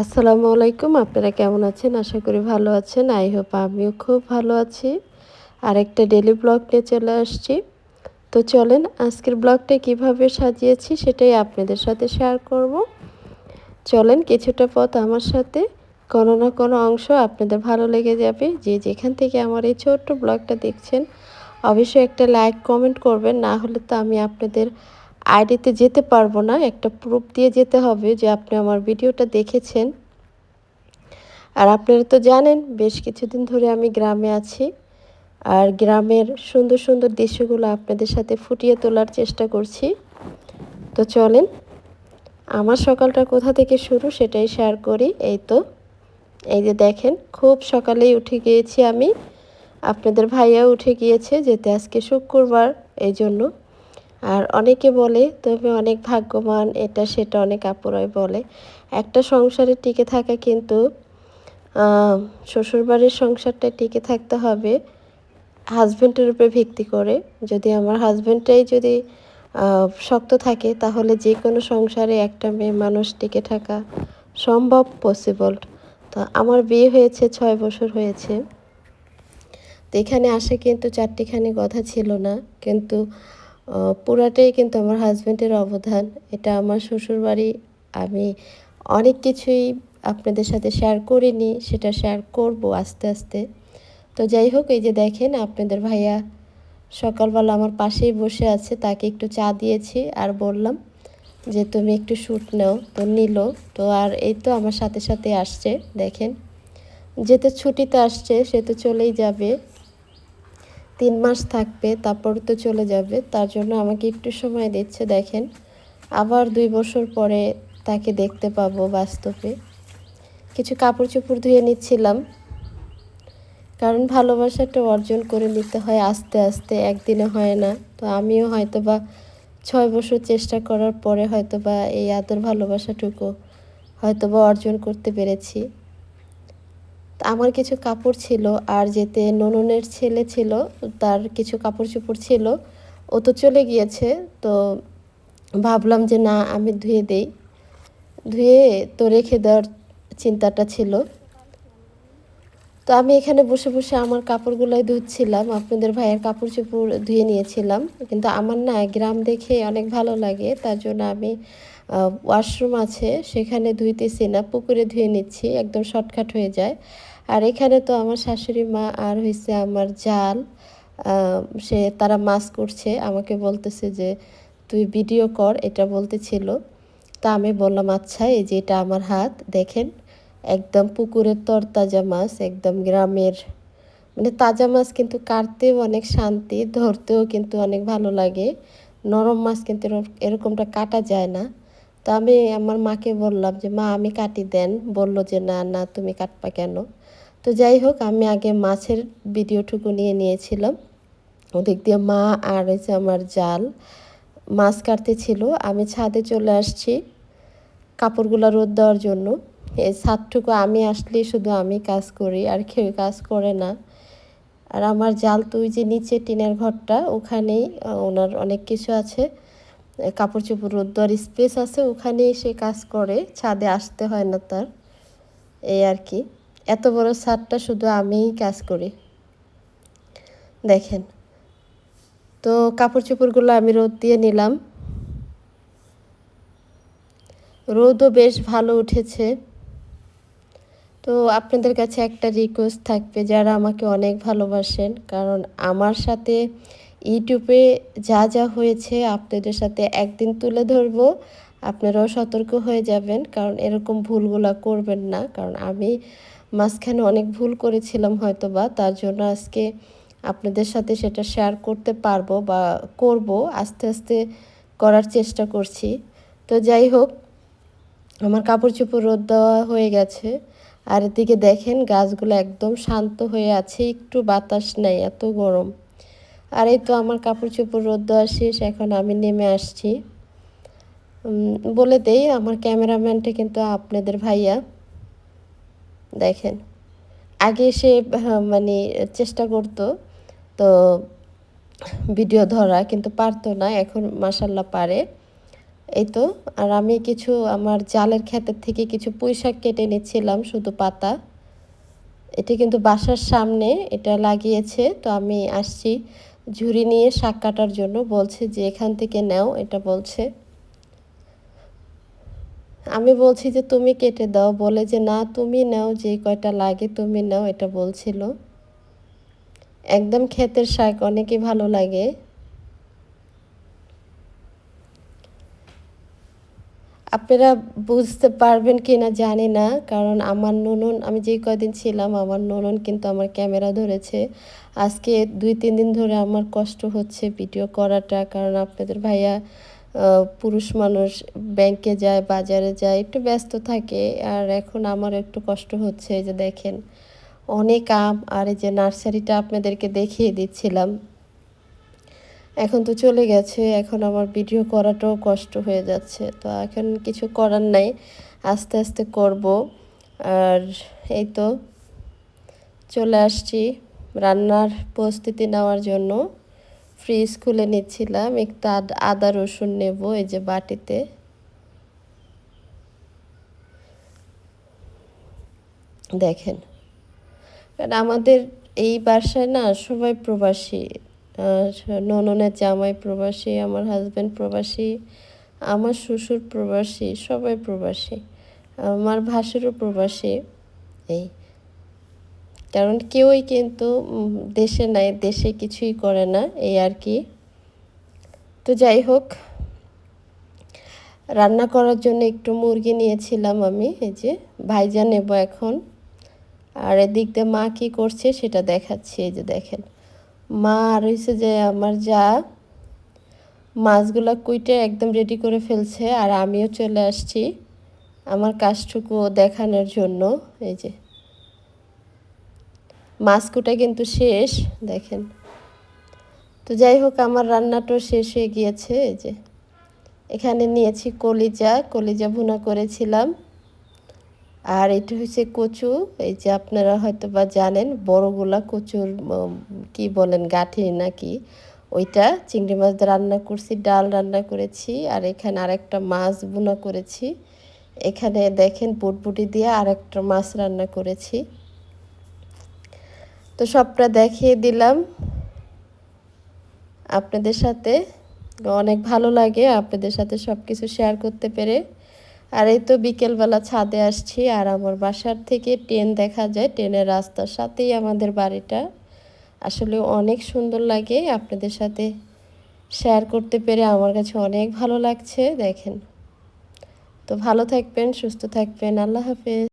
আসসালামু আলাইকুম, আপনারা কেমন আছেন? আশা করি ভালো আছেন। আই হোপ আমিও খুব ভালো আছি। আরেকটা ডেলি ব্লগ নিয়ে চলে আসছি। তো চলেন, আজকের ব্লগটা কীভাবে সাজিয়েছি সেটাই আপনাদের সাথে শেয়ার করব। চলেন, কিছুটা পথ আমার সাথে। কোনো না কোনো অংশ আপনাদের ভালো লেগে যাবে। যে যেখান থেকে আমার এই ছোট্ট ব্লগটা দেখছেন, অবশ্যই একটা লাইক কমেন্ট করবেন। না হলে তো আমি আপনাদের আইডিতে যেতে পারব না, একটা প্রুফ দিয়ে যেতে হবে যে আপনি আমার ভিডিওটা দেখেছেন। আর আপনারা তো জানেন, বেশ কিছুদিন ধরে আমি গ্রামে আছি। আর গ্রামের সুন্দর সুন্দর দৃশ্যগুলো আপনাদের সাথে ফুটিয়ে তোলার চেষ্টা করছি। তো চলেন, আমার সকালটা কোথা থেকে শুরু সেটাই শেয়ার করি। এই তো, এই যে দেখেন, খুব সকালেই উঠে গিয়েছি আমি। আপনাদের ভাইয়া উঠে গিয়েছে, যেতে আজকে শুক্রবার, এই জন্য। আর অনেকে বলে, তুমি অনেক ভাগ্যবান, এটা সেটা অনেক আপুরাই বলে। একটা সংসারে টিকে থাকা কিন্তু শ্বশুরবাড়ির সংসারটা টিকে থাকতে হবে হাজব্যান্ডের উপরে ভিত্তি করে। যদি আমার হাজব্যান্ডটাই যদি শক্ত থাকে, তাহলে যে কোনো সংসারে একটা মেয়ে মানুষ টিকে থাকা সম্ভব পসিবল তো আমার বিয়ে হয়েছে, ছয় বছর হয়েছে। তো এখানে আসে কিন্তু চারটিখানি কথা ছিল না। কিন্তু পুরাটাই কিন্তু আমার হাজব্যান্ডের অবদান। এটা আমার শ্বশুরবাড়ি। আমি অনেক কিছুই আপনাদের সাথে শেয়ার করিনি, সেটা শেয়ার করব আস্তে আস্তে। তো যাই হোক, এই যে দেখেন, আপনাদের ভাইয়া সকালবেলা আমার পাশেই বসে আছে, তাকে একটু চা দিয়েছি আর বললাম যে, তুমি একটু শ্যুট নাও। তো নিল। তো আর এই তো আমার সাথে সাথে আসছে, দেখেন। যেতে ছুটিতে আসছে, সে তো চলেই যাবে। তিন মাস থাকবে, তারপর তো চলে যাবে। তার জন্য আমাকে একটু সময় দিচ্ছে, দেখেন। আবার দুই বছর পরে তাকে দেখতে পাবো বাস্তবে। কিছু কাপড় চোপড় ধুয়ে নিচ্ছিলাম। কারণ ভালোবাসাটা অর্জন করে নিতে হয় আস্তে আস্তে, একদিনে হয় না। তো আমিও হয়তো বা ছয় বছর চেষ্টা করার পরে হয়তো বা এই আদর ভালোবাসাটুকু হয়তো বা অর্জন করতে পেরেছি। আমার কিছু কাপড় ছিল আর যেতে নননের ছেলে ছিল, তার কিছু কাপড় চোপড় ছিল, ও তো চলে গিয়েছে, তো ভাবলাম যে না, আমি ধুয়ে দেই। ধুয়ে তো রেখে দেওয়ার চিন্তাটা ছিল। তো আমি এখানে বসে বসে আমার কাপড়গুলোই ধুচ্ছিলাম, আপনাদের ভাইয়ের কাপড় চোপড় ধুয়ে নিয়েছিলাম। কিন্তু আমার না গ্রাম দেখে অনেক ভালো লাগে, তার জন্য আমি ওয়াশরুম আছে, সেখানে ধুইতেছি না পুকুরে ধুয়ে নিচ্ছি, একদম শর্টকাট হয়ে যায়। আর এখানে তো আমার শাশুড়ি মা আর হয়েছে আমার জাল সে তারা মাছ করছে, আমাকে বলতেছে যে, তুই ভিডিও কর, এটা বলতেছিল। তা আমি বললাম আচ্ছা এই যে এটা আমার হাত, দেখেন, একদম পুকুরের তরতাজা মাছ, একদম গ্রামের। মানে তাজা মাছ কিন্তু কাটতেও অনেক শান্তি, ধরতেও কিন্তু অনেক ভালো লাগে। নরম মাছ কিন্তু এরকমটা কাটা যায় না। তো আমি আমার মাকে বললাম যে, মা, আমি কাটি দেন। বলল যে, না না, তুমি কাটবা কেন? তো যাই হোক, আমি আগে মাছের ভিডিওটুকু নিয়ে নিয়েছিলাম। ওদিক দিয়ে মা আর হয়েছে আমার জাল, মাছ কাটতে ছিল। আমি ছাদে চলে আসছি কাপড়গুলো রোদ দেওয়ার জন্য। এই ছাদটুকু আমি আসলেই শুধু আমি কাজ করি, আর কেউ কাজ করে না। আর আমার জাল তুই যে নিচে টিনের ঘরটা, ওখানেই ওনার অনেক কিছু আছে। কাপড় চোপড় রোদ দেওয়ার স্পেস আছে ওখানেই সে কাজ করে, ছাদে আসতে হয় না তার, এই আর কি। এত বড় ছাদটা শুধু আমিই কাজ করি। দেখেন, তো কাপড় চোপড়গুলো আমি রোদ দিয়ে নিলাম। রোদও বেশ ভালো উঠেছে। তো আপনাদের কাছে একটা রিকোয়েস্ট থাকবে, যারা আমাকে অনেক ভালোবাসেন, কারণ আমার সাথে ইউটিউবে যা যা হয়েছে আপনাদের সাথে একদিন তুলে ধরবো। আপনারাও সতর্ক হয়ে যাবেন, কারণ এরকম ভুলগুলো করবেন না। কারণ আমি মাঝখানে অনেক ভুল করেছিলাম হয়তো বা তার জন্য আজকে আপনাদের সাথে সেটা শেয়ার করতে পারব বা করব, আস্তে আস্তে করার চেষ্টা করছি। তো যাই হোক, আমার কাপড় চোপড় রোদ দেওয়া হয়ে গেছে। আর এদিকে দেখেন গাছগুলো একদম শান্ত হয়ে আছে, একটু বাতাস নেই, এত গরম। আর এই তো আমার কাপড় চোপড় রোদ দেওয়া শেষ এখন আমি নেমে আসছি। বলে দেই, আমার ক্যামেরাম্যানটা কিন্তু আপনাদের ভাইয়া। দেখেন, আগে সে মানে চেষ্টা করতো, তো ভিডিও ধরা, কিন্তু পারতো না, এখন মাসাল্লাহ পারে। এই তো, আর আমি কিছু আমার জালের ক্ষেতের থেকে কিছু পুঁই শাক কেটে নিচ্ছিলাম, শুধু পাতা। এটা কিন্তু বাসার সামনে, এটা লাগিয়েছে, তো আমি আসছি। ঝুড়ি নিয়ে শাক কাটার জন্য বলছে যে, এখান থেকে নাও। এটা বলছে। আমি বলছি যে, তুমি কেটে দাও। বলে যে, না, তুমি নাও, যে কয়টা লাগে তুমি নাও। এটা বলছিল। একদম ক্ষেতের শাক, অনেকই ভালো লাগে। আপনারা বুঝতে পারবেন কি না জানি না, কারণ আমার ননন, আমি যে কয়দিন ছিলাম, আমার ননন কিন্তু আমার ক্যামেরা ধরেছে। আজকে দুই, তিন দিন ধরে আমার কষ্ট হচ্ছে ভিডিও করাটা, কারণ আপনাদের ভাইয়া পুরুষ মানুষ ব্যাংকে যায়, বাজারে যায়, একটু ব্যস্ত থাকে, আর এখন আমার একটু কষ্ট হচ্ছে যে দেখেন। অনেক আম, আর এই যে নার্সারিটা আপনাদেরকে দেখিয়ে দিচ্ছিলাম। এখন তো চলে গেছে, এখন আমার ভিডিও করাটাও কষ্ট হয়ে যাচ্ছে। তো এখন কিছু করার নাই, আস্তে আস্তে করব। আর এই তো চলে আসছি রান্নার প্রস্তুতি নেওয়ার জন্য। ফ্রিজ খুলে নিচ্ছিলাম, একটু আদা রসুন নেব এই যে বাটিতে। দেখেন কারণ আমাদের এই বাসায় না সবাই প্রবাসী। নননের জামাই প্রবাসী, আমার হাজব্যান্ড প্রবাসী, আমার শ্বশুর প্রবাসী, সবাই প্রবাসী, আমার ভাসুরও প্রবাসী, এই। কারণ কেউই কিন্তু দেশে নাই, দেশে কিছুই করে না, এই আর কি। তো যাই হোক, রান্না করার জন্য একটু মুরগি নিয়েছিলাম আমি, এই যে ভাইজা নেব এখন। আর এদিক দিয়ে মা কী করছে সেটা দেখাচ্ছি, এই যে দেখেন। মা আর হয়েছে যে আমার যা, মাছগুলা কুইটে একদম রেডি করে ফেলছে আর আমিও চলে আসছি আমার কাজটুকু দেখানোর জন্য। এই যে, মাছ কুটা কিন্তু শেষ, দেখেন। তো যাই হোক, আমার রান্নাটাও শেষ হয়ে গিয়েছে, এই যে। এখানে নিয়েছি কলিজা কলিজা ভুনা করেছিলাম। আর এটা হচ্ছে কচু, এই যে আপনারা হয়তো বা জানেন, বড়গুলা কচুর কি বলেন, গাঠি নাকি? ওইটা চিংড়ি মাছ রান্না করছি, ডাল রান্না করেছি, আর এখানে আরেকটা মাছ বোনা করেছি। এখানে দেখেন বুটবুটি দিয়ে আরেকটা মাছ রান্না করেছি। তো সবটা দেখিয়ে দিলাম। আপনাদের সাথে অনেক ভালো লাগে, আপনাদের সাথে সব কিছু শেয়ার করতে পেরে। আর এই তো বিকেলবেলা ছাদে আসছি, আর আমার বাসার থেকে ট্রেন দেখা যায়, ট্রেনের রাস্তার সাথেই আমাদের বাড়িটা। আসলে অনেক সুন্দর লাগে, আপনাদের সাথে শেয়ার করতে পেরে আমার কাছে অনেক ভালো লাগছে, দেখেন। তো ভালো থাকবেন, সুস্থ থাকবেন, আল্লাহ হাফেজ।